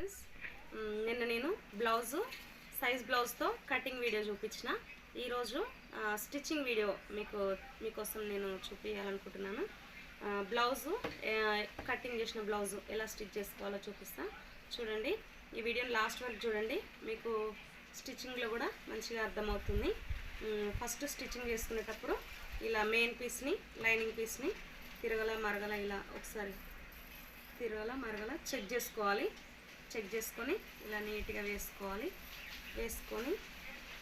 Friends. నిన్న నేను blouse size బ్లౌజ్తో కటింగ్ వీడియో చూపించిన. ఈరోజు స్టిచ్చింగ్ వీడియో మీకు మీకోసం నేను చూపించాలనుకుంటున్నాను బ్లౌజు కటింగ్ చేసిన బ్లౌజు ఎలా స్టిచ్ చేసుకోవాలో చూపిస్తా. చూడండి ఈ వీడియోని లాస్ట్ వరకు చూడండి. మీకు స్టిచ్చింగ్లో కూడా మంచిగా అర్థమవుతుంది. ఫస్ట్ స్టిచ్చింగ్ చేసుకునేటప్పుడు ఇలా మెయిన్ పీస్ని లైనింగ్ పీస్ని తిరగల మరగల ఇలా ఒకసారి తిరగల మరగల చెక్ చేసుకోవాలి. చెక్ చేసుకొని ఇలా నీట్గా వేసుకోవాలి. వేసుకొని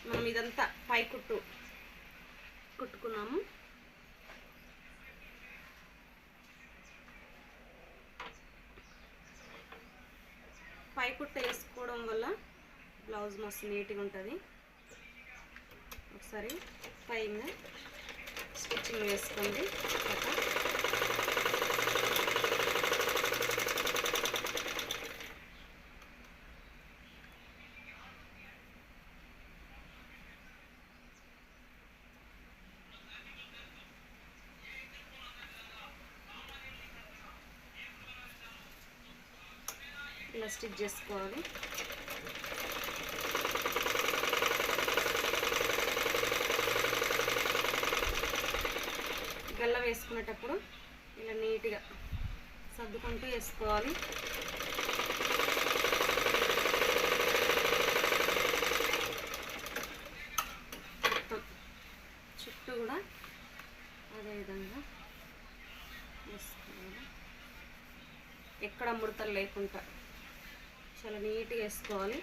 మనం ఇదంతా పై కుట్టు కుట్టుకున్నాము. పై కుట్టు వేసుకోవడం వల్ల బ్లౌజ్ మస్తు నీట్గా ఉంటుంది. ఒకసారి పైన స్టిచ్చింగ్ వేసుకోండి. ఇలా స్టిచ్ చేసుకోవాలి. గల్ల వేసుకునేటప్పుడు ఇలా నీట్గా సర్దుకుంటూ వేసుకోవాలి. మొత్తం చుట్టూ కూడా అదే విధంగా వేసుకోవాలి. ఎక్కడ ముడతలు లేకుండా చాలా నీట్గా వేసుకోవాలి.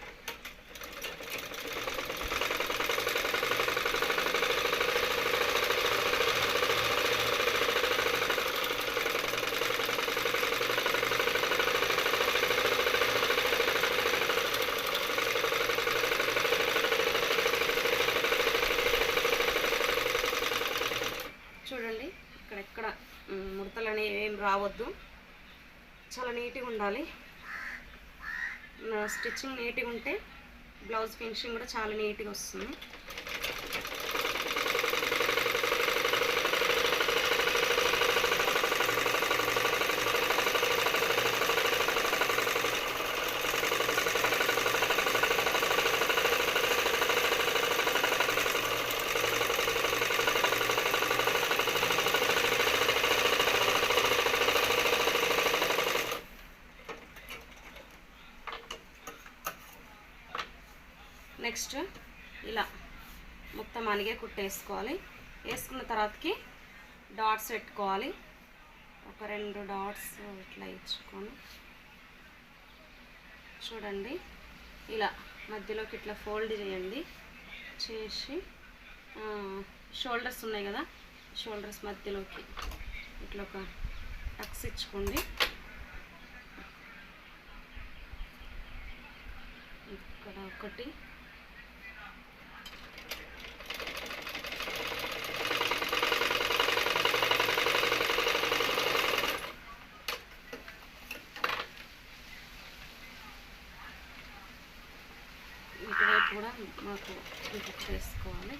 చూడండి ఇక్కడెక్కడ ముడతలు అనేవి ఏం రావద్దు. చాలా నీట్గా ఉండాలి. స్టిచ్చింగ్ నీట్గా ఉంటే బ్లౌజ్ ఫినిషింగ్ కూడా చాలా నీట్గా వస్తుంది. నెక్స్ట్ ఇలా మొత్తం అనిగే కుట్టేసుకోవాలి. వేసుకున్న తర్వాతకి డాట్స్ పెట్టుకోవాలి. ఒక రెండు డాట్స్ ఇట్లా ఇచ్చుకొని చూడండి. ఇలా మధ్యలోకి ఇట్లా ఫోల్డ్ చేయండి. చేసి షోల్డర్స్ ఉన్నాయి కదా షోల్డర్స్ మధ్యలోకి ఇట్లా ఒక టక్స్ ఇచ్చుకోండి. ఇక్కడ ఒకటి ఇటువైపు కూడా మాకు ఇంకొకటి చేసుకోవాలి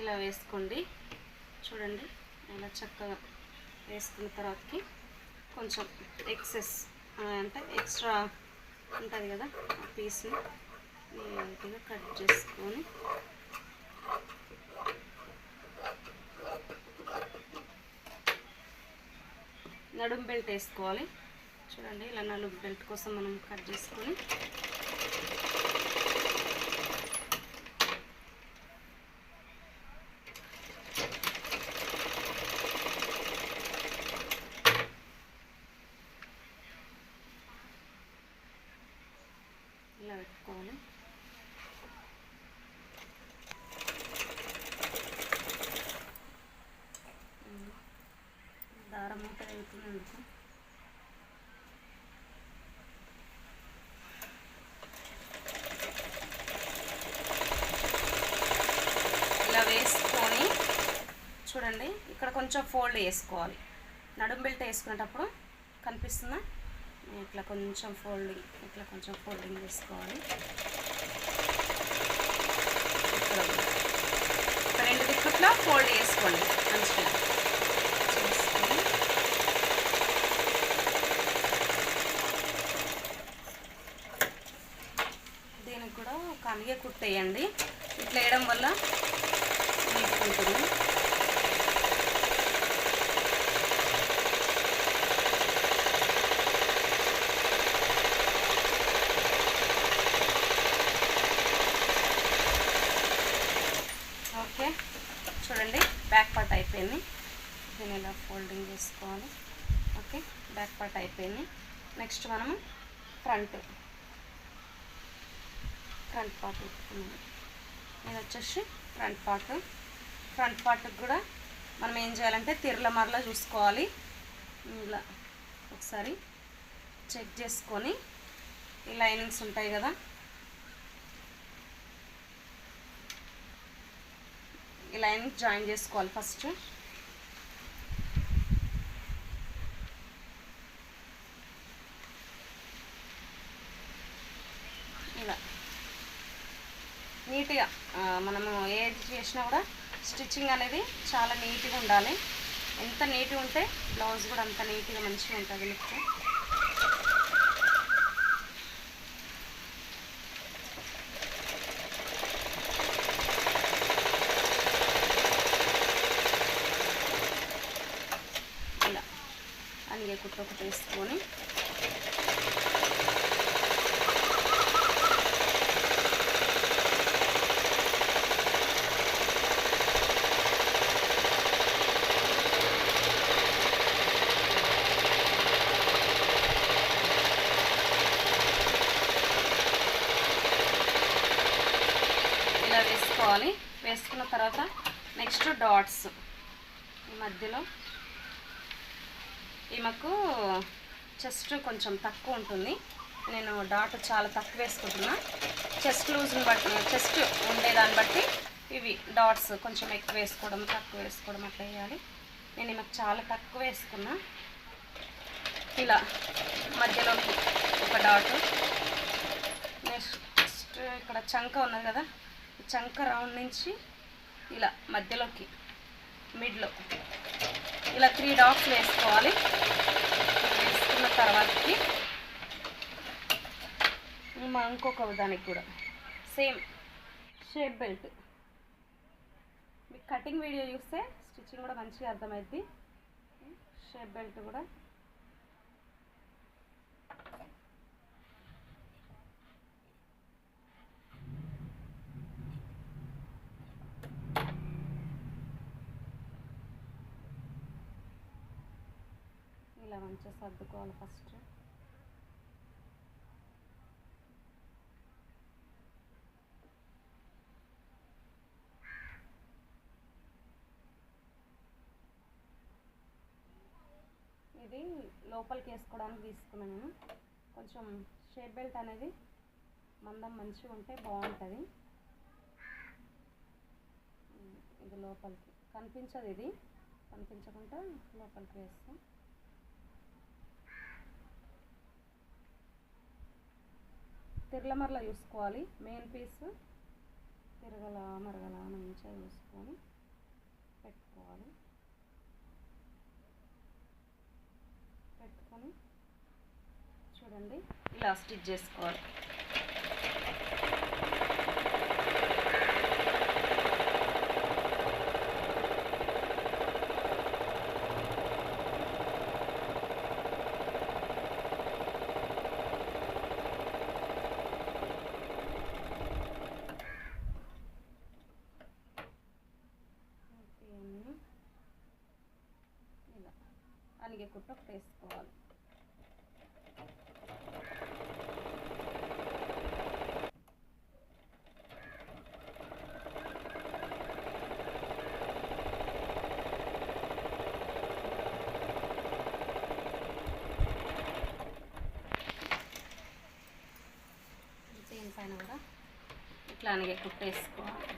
ఇలా వేసుకోండి. చూడండి ఇలా చక్కగా వేసుకున్న తర్వాతకి కొంచెం ఎక్సెస్ అంటే ఎక్స్ట్రా ఉంటుంది కదా ఆ పీస్ని నీట్గా కట్ చేసుకొని నడుము బెల్ట్ వేసుకోవాలి. చూడండి ఇలా నలుగు బెల్ట్ కోసం మనం కట్ చేసుకొని ఇలా పెట్టుకోవాలి ఉమ్. ఇలా వేసుకొని చూడండి ఇక్కడ కొంచెం ఫోల్డ్ వేసుకోవాలి నడుం బెల్ట్ వేసుకునేటప్పుడు కనిపిస్తుందా? ఇట్లా కొంచెం ఫోల్డింగ్ ఇట్లా కొంచెం ఫోల్డింగ్ చేసుకోవాలి. ఇక్కడ రెండు దిక్కుట్లో ఫోల్డ్ చేసుకోండి మంచిగా చేసుకొని దీనికి కూడా ఒక అనిగే ఇట్లా వేయడం వల్ల నీట్గా ఉంటుంది ఓకే. చూడండి బ్యాక్ పార్ట్ అయిపోయింది. దీన్ని ఇలా ఫోల్డింగ్ చేసుకోవాలి. ఓకే బ్యాక్ పార్ట్ అయిపోయింది. నెక్స్ట్ మనము ఫ్రంట్. ఫ్రంట్ పార్ట్ పెట్టుకున్నాము ఇది వచ్చేసి ఫ్రంట్ పార్ట్. ఫ్రంట్ పార్ట్కి కూడా మనం ఏం చేయాలంటే తిరల మరల చూసుకోవాలి. ఇలా ఒకసారి చెక్ చేసుకొని ఈ లైనింగ్స్ ఉంటాయి కదా. ఈ లైనింగ్ జాయిన్ చేసుకోవాలి ఫస్ట్ ఇలా నీట్గా ఆ, మనము ఏది చేసినా కూడా స్టిచ్చింగ్ అనేది చాలా నీట్గా ఉండాలి. ఎంత నీట్గా ఉంటే బ్లౌజ్ కూడా అంత నీట్గా మంచిగా ఉంటుంది లుక్. ఇలా. అనిగే కుట్టు ఒకటి వేసుకొని ఇలా వేసుకోవాలి వేసుకున్న తర్వాత నెక్స్ట్ డాట్స్ ఈ మధ్యలో? ఈమెకు చెస్ట్ కొంచెం తక్కువ ఉంటుంది. నేను డాట్ చాలా తక్కువ వేసుకుంటున్నా. చెస్ట్ లూజ్ని బట్టి చెస్ట్ ఉండేదాన్ని బట్టి ఇవి డాట్స్ కొంచెం ఎక్కువ వేసుకోవడం తక్కువ వేసుకోవడం అట్లా వేయాలి. నేను ఈమెకు చాలా తక్కువ వేసుకున్నా. ఇలా మధ్యలో ఒక డాట్ నెక్స్ట్ ఇక్కడ చంక ఉన్నది కదా? చంక రౌండ్ నుంచి ఇలా మధ్యలోకి మిడ్లో. ఇలా త్రీ డాట్స్ వేసుకోవాలి. వేసుకున్న తర్వాతకి మా ఇంకొక దానికి కూడా. Same shape belt. మీకు కటింగ్ వీడియో చూస్తే స్టిచ్చింగ్ కూడా మంచిగా అర్థమైద్ది. షేప్ బెల్ట్ కూడా. ఇలా మంచిగా సర్దుకోవాలి ఫస్ట్. ఇది లోపలికి వేసుకోవడానికి తీసుకున్నాను నేను. కొంచెం షేప్ బెల్ట్ అనేది మందం మంచిగా ఉంటే బాగుంటుంది. ఇది లోపలికి. కనిపించదు ఇది. కనిపించకుండా లోపలికి వేస్తాం. తిరగమరలా చూసుకోవాలి. మెయిన్ పీస్ తిరగల మరగల మంచిగా చూసుకొని పెట్టుకోవాలి. పెట్టుకొని చూడండి ఇలా స్టిచ్ చేసుకోవాలి దీన్ని ఇలా అలిగే కుట్ట ఒకటి వేసుకోవాలి. ఇట్లానే కుట్టేసుకో ఇట్లా అనిగే కుట్టేసుకోవాలి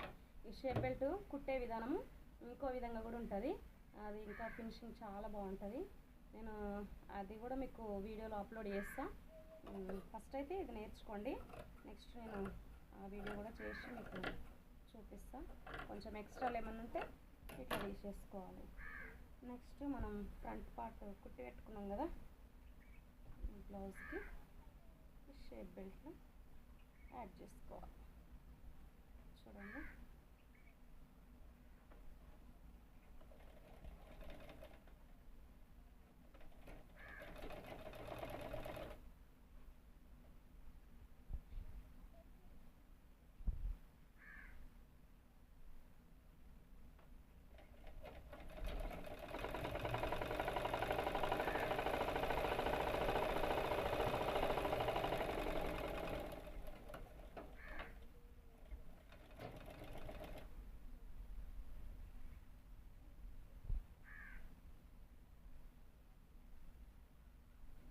ఈ షేప్ బెల్ట్ కుట్టే విధానము ఇంకో విధంగా కూడా ఉంటుంది. అది ఇంకా ఫినిషింగ్ చాలా బాగుంటుంది. నేను అది కూడా మీకు వీడియోలో అప్లోడ్ చేస్తాను ఫస్ట్ అయితే ఇది నేర్చుకోండి. నెక్స్ట్ నేను ఆ వీడియో కూడా చేసి మీకు చూపిస్తా. కొంచెం ఎక్స్ట్రాలు ఏమన్నా ఉంటే ఇట్లా తీసేసుకోవాలి. నెక్స్ట్ మనం ఫ్రంట్ పార్ట్ కుట్టి పెట్టుకున్నాం కదా బ్లౌజ్కి షేప్ బెల్ట్లో యాడ్ చేసుకోవాలి. చూడండి.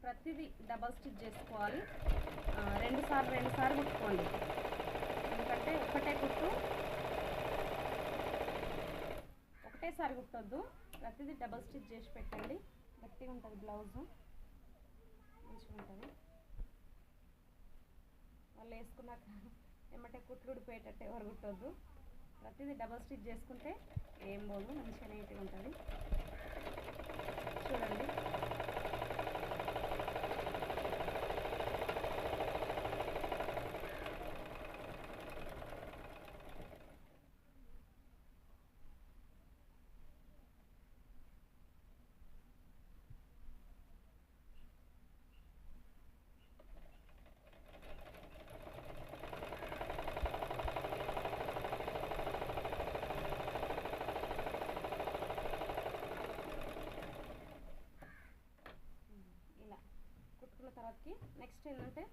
ప్రతిదీ డబల్ స్టిచ్ చేసుకోవాలి. రెండు సార్లు రెండు సార్లు కుట్టుకోండి. ఎందుకంటే ఒకటే కుట్టు. ఒకటేసారి కుట్టొద్దు. ప్రతిదీ డబల్ స్టిచ్ చేసి పెట్టండి. గట్టిగా ఉంటుంది బ్లౌజ్ మంచిగా ఉంటుంది. వాళ్ళు వేసుకున్నాక ఏమంటే కుట్లు ఉడిపోయేటట్టు ఎవరు కుట్టొద్దు. ప్రతిదీ డబల్ స్టిచ్ చేసుకుంటే ఏం పోదు. మంచిగా నీట్గా ఉంటుంది. చూడండి ఇలా కుట్టుకున్న తర్వాతకి నెక్స్ట్ ఏంటంటే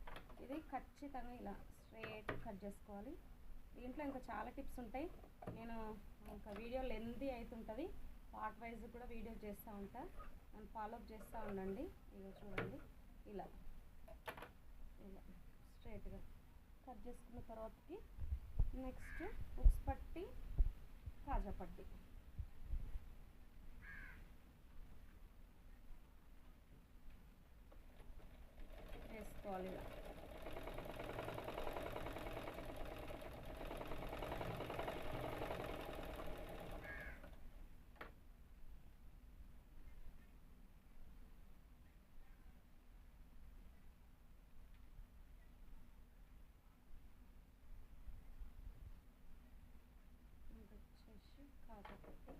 ఇది ఖచ్చితంగా ఇలా స్ట్రేట్ కట్ చేసుకోవాలి. దీంట్లో ఇంకా చాలా టిప్స్ ఉంటాయి. నేను ఇంకా వీడియో లెందీ అవుతుంటుంది పార్ట్ వైజ్ కూడా వీడియో చేస్తూ ఉంటా. నన్ను ఫాలోఅప్ చేస్తూ ఉండండి. ఇక చూడండి. ఇలా. ఇలా. స్ట్రేట్గా కట్ చేసుకున్న తర్వాతకి నెక్స్ట్ ఉక్స్ పట్టి కాజా పట్టి. వేసుకోవాలి ఇలా ఇంకా వచ్చేసి కాకపోతే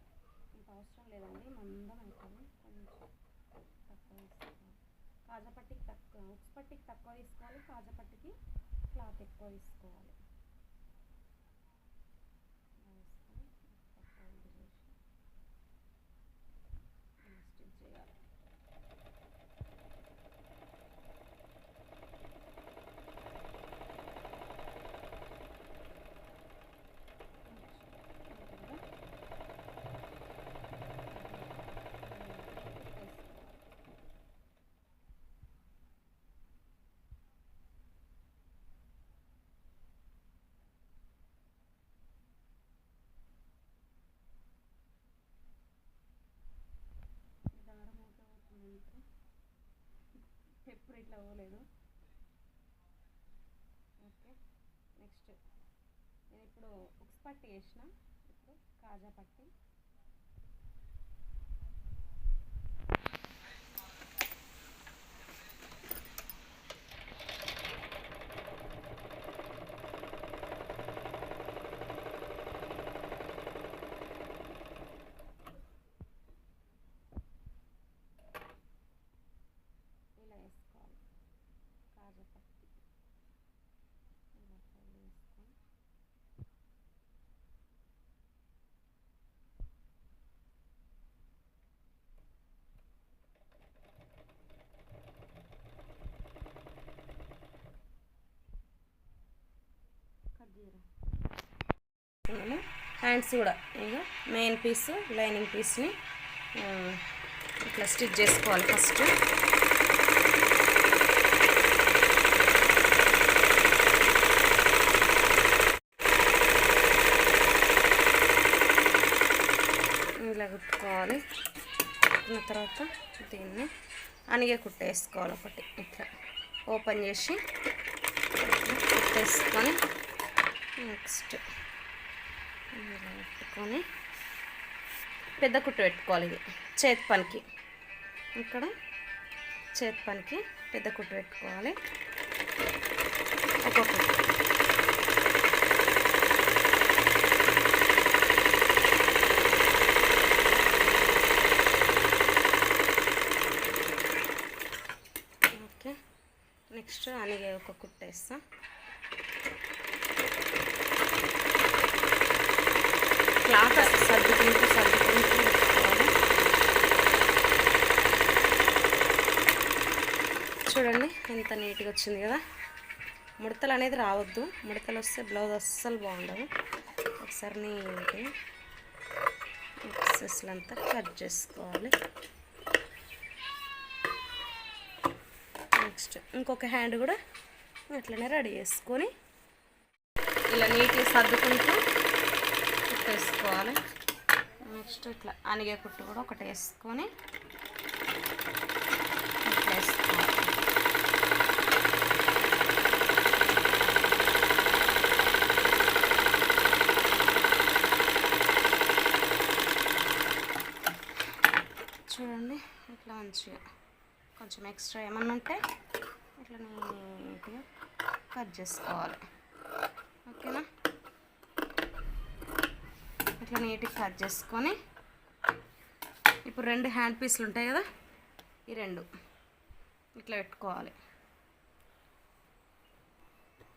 ఇంత అవసరం లేదండి మందం అవుతుంది కొంచెం తక్కువ తీసుకోవాలి కాజాపట్టికి తక్కువ ఉక్స్ పట్టికి తక్కువ తీసుకోవాలి కాజాపట్టికి క్లాత్ ఎక్కువ తీసుకోవాలి. తక్కువ స్టిచ్ చేయాలి? ఎప్పుడు ఇట్లా పోలేదు. Okay next. నేను ఇప్పుడు ఉక్స్ పట్టి వేసిన ఇప్పుడు కాజా పట్టి. జాయింట్స్ కూడా ఇక మెయిన్ పీస్ లైనింగ్ పీస్ని ఇట్లా స్టిచ్ చేసుకోవాలి ఫస్ట్ ఇలా కుట్టుకోవాలి. కుట్టిన తర్వాత దీన్ని అనిగే కుట్టేసుకోవాలి ఒకటి ఇట్లా ఓపెన్ చేసి కుట్టేసుకొని నెక్స్ట్ పెట్టుకొని పెద్ద కుట్టు పెట్టుకోవాలి ఇది. చేతి పనికి. ఇక్కడ చేతి పనికి పెద్ద కుట్టు పెట్టుకోవాలి. ఒక్కొక్క ఓకే. నెక్స్ట్ అలాగే ఒక కుట్టేస్తా. క్లాత్ సర్దుకుంటూ సర్దుకుంటూ చూడండి ఎంత నీట్గా వచ్చింది కదా. ముడతలు అనేది రావద్దు. ముడతలు వస్తే బ్లౌజ్ అస్సలు బాగుండవు. ఒకసారి నీట్గా ఎక్సెస్లు అంతా కట్ చేసుకోవాలి. నెక్స్ట్ ఇంకొక హ్యాండ్ కూడా అట్లనే రెడీ చేసుకొని ఇలా నీట్గా సర్దుకుంటూ కుట్టేసుకోవాలి నెక్స్ట్ ఇట్లా అనిగే కుట్టు కూడా ఒకటి వేసుకొని ఇట్లా వేసుకోవాలి. చూడండి ఇట్లా మంచిగా కొంచెం ఎక్స్ట్రా ఏమన్నా ఉంటే ఇట్లా నీట్గా కట్ చేసుకోవాలి ఓకేనా ఇట్లా నీట్గా కట్ చేసుకొని ఇప్పుడు రెండు హ్యాండ్ పీస్లు ఉంటాయి కదా ఈ రెండు ఇట్లా పెట్టుకోవాలి.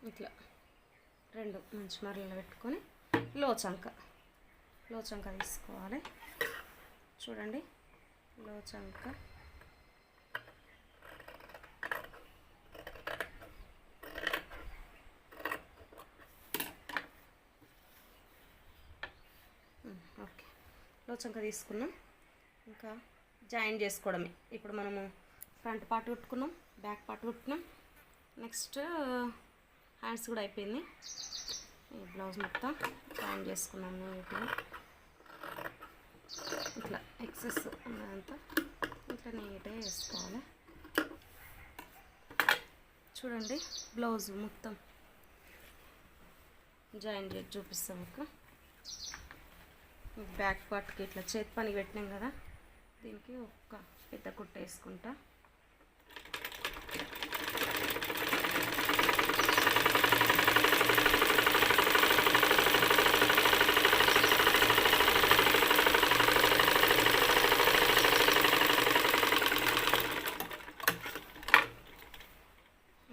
ఇట్లా రెండు మంచి మరలు పెట్టుకొని లోచంక లోచంక తీసుకోవాలి. చూడండి లోచంక ఉమ్, ఓకే లోచంక తీసుకున్నాం. ఇంకా జాయిన్ చేసుకోవడమే. ఇప్పుడు మనము ఫ్రంట్ పార్ట్ కుట్టుకున్నాం బ్యాక్ పార్ట్ కుట్టుకున్నాం నెక్స్ట్ హ్యాండ్స్ కూడా అయిపోయింది. ఈ బ్లౌజ్ మొత్తం జాయిన్ చేసుకున్నాం నీట్గా ఇట్లా ఎక్సెస్ ఉన్నదంతా ఇట్లా నీట్గా వేసుకోవాలి. చూడండి బ్లౌజ్ మొత్తం జాయిన్ చేసి చూపిస్తాం మీకు. బ్యాక్ పార్ట్కి ఇట్లా చేతి పని పెట్టినాం కదా దీనికి ఒక్క పెద్ద కుట్ట వేసుకుంటా.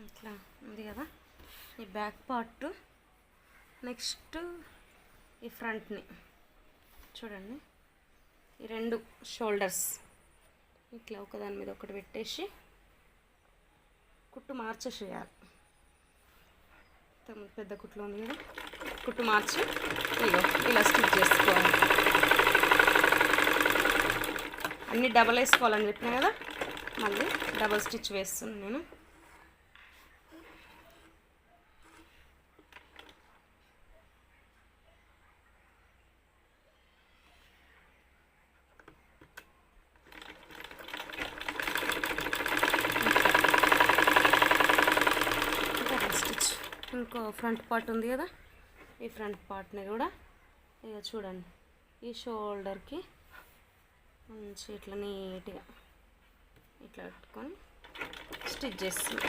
ఇట్లా ఉంది కదా ఈ బ్యాక్ పార్ట్. నెక్స్ట్ ఈ ఫ్రంట్ని. చూడండి. ఈ రెండు షోల్డర్స్ ఇట్లా ఒకదాని మీద ఒకటి పెట్టేసి కుట్టు మార్చేసేయాలి. తమ పెద్ద కుట్లు ఉంది కదా కుట్టు మార్చి ఇగో ఇలా స్టిచ్ చేసుకోవాలి. అన్నీ డబల్ వేసుకోవాలని చెప్పిన కదా మళ్ళీ డబల్ స్టిచ్ వేస్తున్నాను నేను డబల్ స్టిచ్ ఇంకో ఫ్రంట్ పార్ట్ ఉంది కదా? ఈ ఫ్రంట్ పార్ట్ని కూడా ఇక చూడండి. ఈ షోల్డర్కి మంచి ఇట్లా నీట్గా ఇట్లా పెట్టుకొని స్టిచ్ చేస్తుంది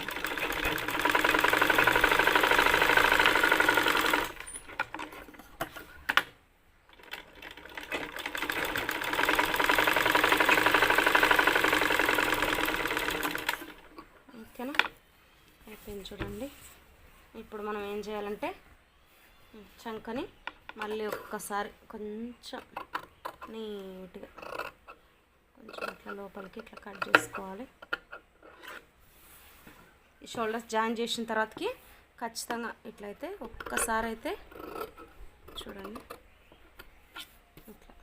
ఓకేనా అయిపోయింది చూడండి ఇప్పుడు మనం ఏం చేయాలంటే చంకని మళ్ళీ ఒక్కసారి కొంచెం నీట్గా కొంచెం ఇట్లా లోపలికి ఇట్లా కట్ చేసుకోవాలి. ఈ షోల్డర్స్ జాయిన్ చేసిన తర్వాతకి ఖచ్చితంగా ఇట్లయితే ఒక్కసారి అయితే చూడండి. ఇట్లా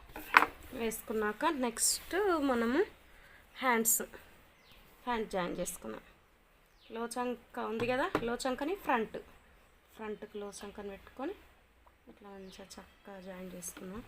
వేసుకున్నాక నెక్స్ట్ మనము హ్యాండ్స్ హ్యాండ్ జాయిన్ చేసుకున్నాం లోచంక ఉంది కదా లోచంకని ఫ్రంట్ ఫ్రంట్ క్లోజ్ లోచంకని పెట్టుకొని ఇట్లా మంచిగా చక్కగా జాయిన్ చేసుకున్నాం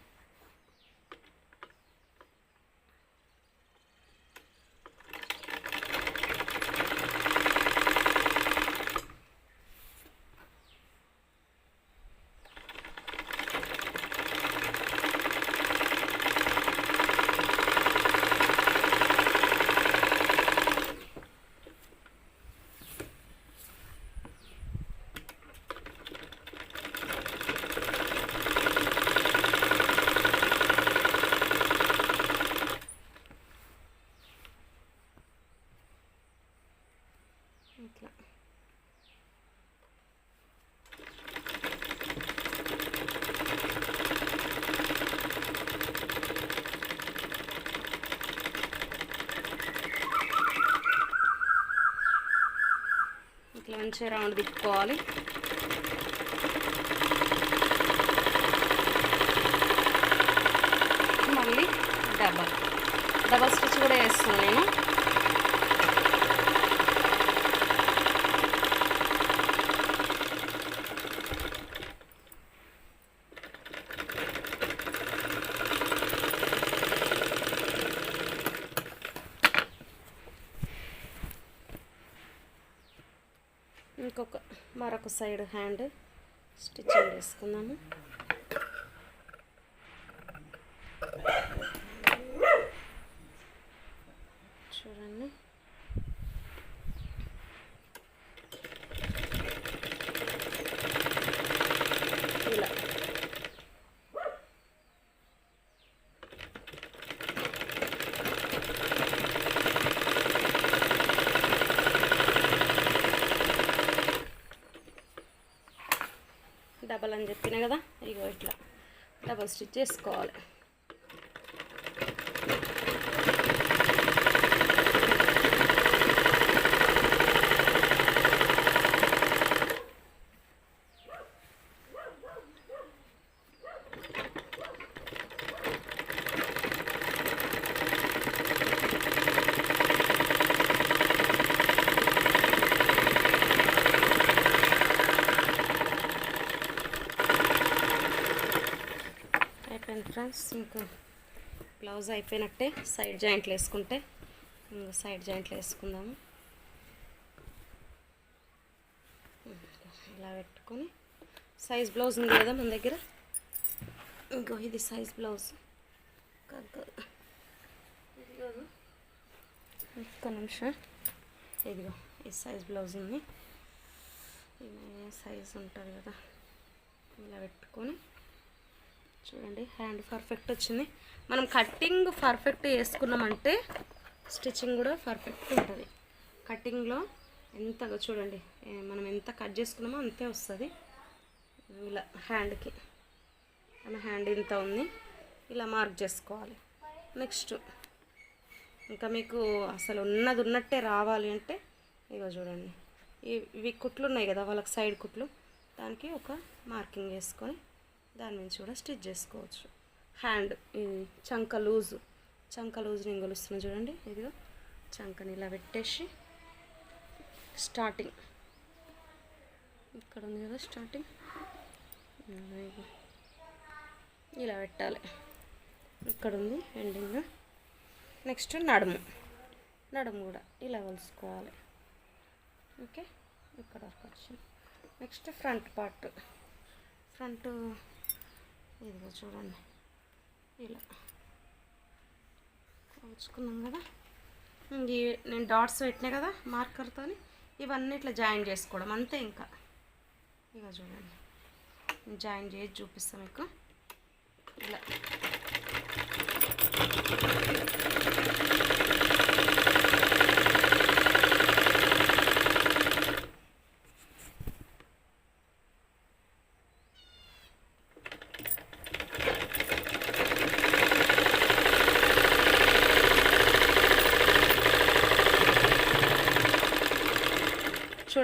మంచిగా రౌండ్ తిప్పుకోవాలి. మళ్ళీ డబల్. డబల్ స్టిచ్ కూడా వేస్తున్నాను నేను ఇంకొక మరొక సైడ్ హ్యాండ్ స్టిచ్చింగ్ వేసుకున్నాను చూడండి ఇలా డబల్ అని చెప్పిన కదా ఇగో ఇట్లా డబల్ స్టిచ్ చేసుకోవాలి అయిపోయింది ఫ్రెండ్స్ ఇంకా బ్లౌజ్ అయిపోయినట్టే సైడ్ జాయింట్లు వేసుకుంటే ఇంకా సైడ్ జాయింట్లు వేసుకుందాము. ఇలా పెట్టుకొని సైజ్ బ్లౌజ్ ఉంది కదా మన దగ్గర? ఇంకో ఇది సైజ్ బ్లౌజ్. ఒక్క నిమిషం. ఇదిగో ఈ సైజ్ బ్లౌజ్ ఉంది. సైజ్ ఉంటుంది కదా. ఇలా పెట్టుకొని చూడండి హ్యాండ్ పర్ఫెక్ట్ వచ్చింది. మనం కట్టింగ్ పర్ఫెక్ట్ వేసుకున్నామంటే స్టిచ్చింగ్ కూడా పర్ఫెక్ట్ ఉంటుంది. కటింగ్లో ఎంతగా చూడండి మనం ఎంత కట్ చేసుకున్నామో అంతే వస్తుంది. ఇలా హ్యాండ్కి మన హ్యాండ్ ఇంత ఉంది. ఇలా మార్క్ చేసుకోవాలి. నెక్స్ట్ ఇంకా మీకు అసలు ఉన్నది ఉన్నట్టే రావాలి అంటే ఇగో చూడండి. ఇవి కుట్లు ఉన్నాయి కదా వాళ్ళకి సైడ్ కుట్లు. దానికి ఒక మార్కింగ్ వేసుకొని దాని నుంచి కూడా స్టిచ్ చేసుకోవచ్చు. హ్యాండ్ చంక లూజు చంక లూజ్ నేను కొలుస్తున్నా చూడండి. ఇదిగో చంకని ఇలా పెట్టేసి స్టార్టింగ్. ఇక్కడ ఉంది కదా స్టార్టింగ్. ఇలా పెట్టాలి. ఇక్కడ ఉంది ఎండింగ్. నెక్స్ట్ నడుము. నడుము కూడా ఇలా కొలుసుకోవాలి ఓకే ఇక్కడ వరకు వచ్చింది. Next front part. ఫ్రంట్ ఇదిగో చూడండి. ఇలా. కోచుకున్నాం కదా. ఇంక ఈ- నేను డాట్స్ పెట్టినా కదా మార్కర్తో ఇవన్నీ ఇట్లా జాయిన్ చేసుకోవడం అంతే ఇంకా. ఇక చూడండి. జాయిన్ చేసి చూపిస్తాను మీకు. ఇలా.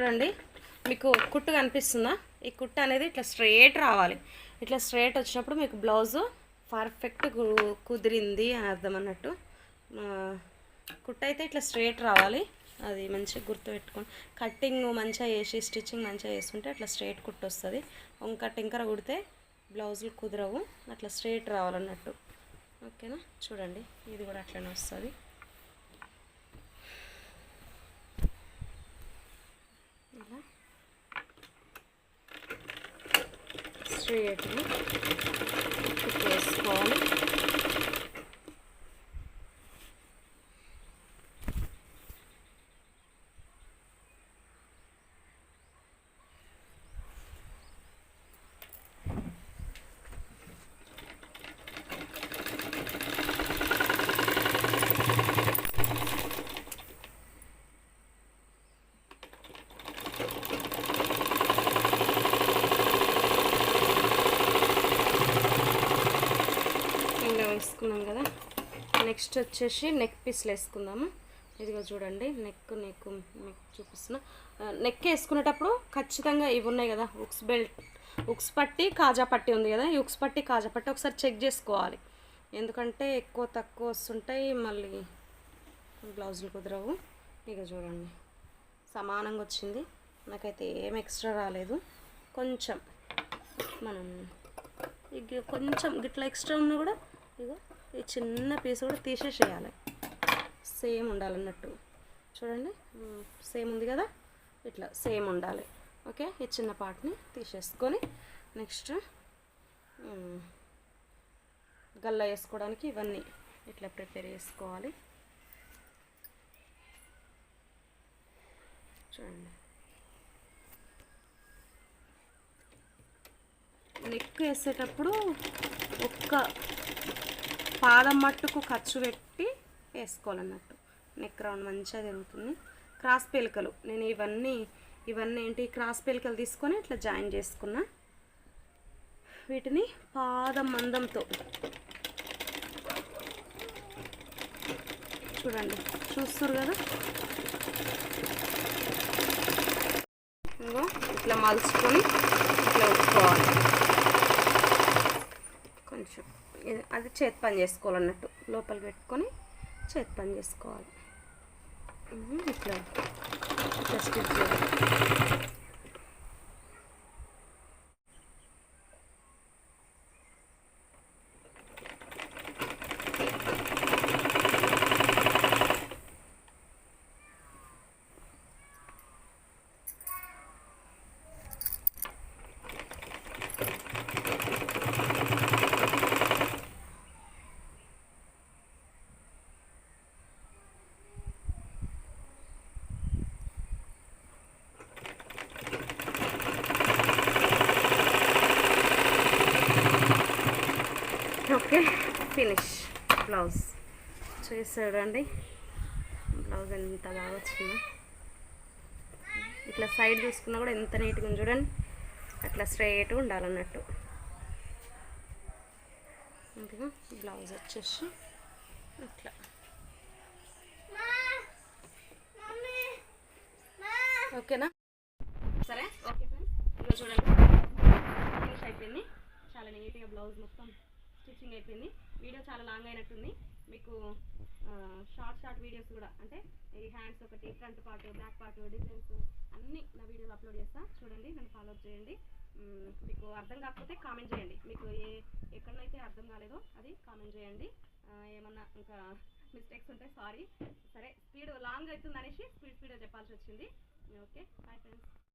చూడండి. మీకు కుట్టు కనిపిస్తుందా? ఈ కుట్టు అనేది ఇట్లా స్ట్రేట్ రావాలి. ఇట్లా స్ట్రైట్ వచ్చినప్పుడు మీకు బ్లౌజు పర్ఫెక్ట్ కు- కుదిరింది అని అర్థం అన్నట్టు. కుట్ట కుట్టు అయితే ఇట్లా స్ట్రేట్ రావాలి. అది మంచిగా గుర్తుపెట్టుకోండి కట్టింగ్ మంచిగా వేసి స్టిచ్చింగ్ మంచిగా వేసుకుంటే అట్లా స్ట్రేట్ కుట్టు వస్తుంది. ఇంకా టింకర కుడితే బ్లౌజులు కుదరవు. అట్లా స్ట్రేట్ రావాలన్నట్టు. ఓకేనా? చూడండి. ఇది కూడా అట్లనే వస్తుంది ఇలా స్ట్రైట్గా కుట్టు వేసుకోవాలి ఇంకా వేసుకున్నాం కదా నెక్స్ట్ వచ్చేసి నెక్ పీస్లు వేసుకుందాము. ఇదిగో చూడండి నెక్ నెక్ నెక్ చూపిస్తున్నా. నెక్ వేసుకునేటప్పుడు ఖచ్చితంగా ఇవి ఉన్నాయి కదా ఉక్స్ బెల్ట్ ఉక్స్ పట్టి కాజా పట్టి ఉంది కదా ఈ ఉక్స్ పట్టి కాజా పట్టి ఒకసారి చెక్ చేసుకోవాలి. ఎందుకంటే ఎక్కువ తక్కువ వస్తుంటాయి మళ్ళీ బ్లౌజులు కుదరవు. ఇక చూడండి సమానంగా వచ్చింది. నాకైతే ఏం ఎక్స్ట్రా రాలేదు. కొంచెం మనం ఇక కొంచెం గిట్లా ఎక్స్ట్రా ఉన్నా కూడా ఇగో ఈ చిన్న పీస్ కూడా తీసేసేయాలి. సేమ్ ఉండాలన్నట్టు. చూడండి. సేమ్ ఉంది కదా? ఇట్లా సేమ్ ఉండాలి. ఓకే? ఈ చిన్న పార్ట్ని తీసేసుకొని నెక్స్ట్ గల్లా వేసుకోవడానికి ఇవన్నీ ఇట్లా ప్రిపేర్ చేసుకోవాలి. చూడండి. నెక్ వేసేటప్పుడు ఒక్క పాదం మట్టుకు ఖర్చు పెట్టి వేసుకోవాలన్నట్టు. నెక్ రౌండ్ మంచిగా తిరుగుతుంది క్రాస్ పేలికలు నేను ఇవన్నీ ఇవన్నీ ఏంటి? క్రాస్ పేలికలు తీసుకొని ఇట్లా జాయిన్ చేసుకున్నా. వీటిని పాదం మందంతో చూడండి. చూస్తారు కదా? ఇంకో ఇట్లా మలుచుకొని ఇట్లా ఉంచుకోవాలి కొంచెం ఇది- అది చేతి పని చేసుకోవాలన్నట్టు. లోపల పెట్టుకొని చేతి పని చేసుకోవాలి. ఇట్లా జస్ట్ ఇట్లా ఓకే ఫినిష్ బ్లౌజ్ చూడండి బ్లౌజ్ ఎంత బాగా వచ్చిందో. ఇట్లా సైడ్ చూసుకున్నా కూడా ఎంత నీట్గా ఉంది చూడండి. అట్లా స్ట్రైట్ ఉండాలన్నట్టు. ఇంకా బ్లౌజ్ వచ్చేసి అట్లా. ఓకేనా? సరే ఓకే ఫ్రెండ్స్ చూడండి. ఫినిష్ అయిపోయింది. చాలా నీట్గా బ్లౌజ్ మొత్తం. స్టిచ్చింగ్ అయిపోయింది. వీడియో చాలా లాంగ్ అయినట్టుంది. మీకు షార్ట్ షార్ట్ వీడియోస్ కూడా అంటే ఈ హ్యాండ్స్ ఒకటి front part back part designs అన్నీ నా వీడియోలో అప్లోడ్ చేస్తా. చూడండి నన్ను ఫాలో చేయండి. మీకు అర్థం కాకపోతే కామెంట్ చేయండి. మీకు ఏ ఎక్కడనైతే అర్థం కాలేదో అది కామెంట్ చేయండి. ఏమన్నా ఇంకా మిస్టేక్స్ ఉంటే సారీ సరే స్పీడ్ లాంగ్ అవుతుంది అనేసి స్పీడ్ స్పీడ్గా చెప్పాల్సి వచ్చింది. Okay bye friends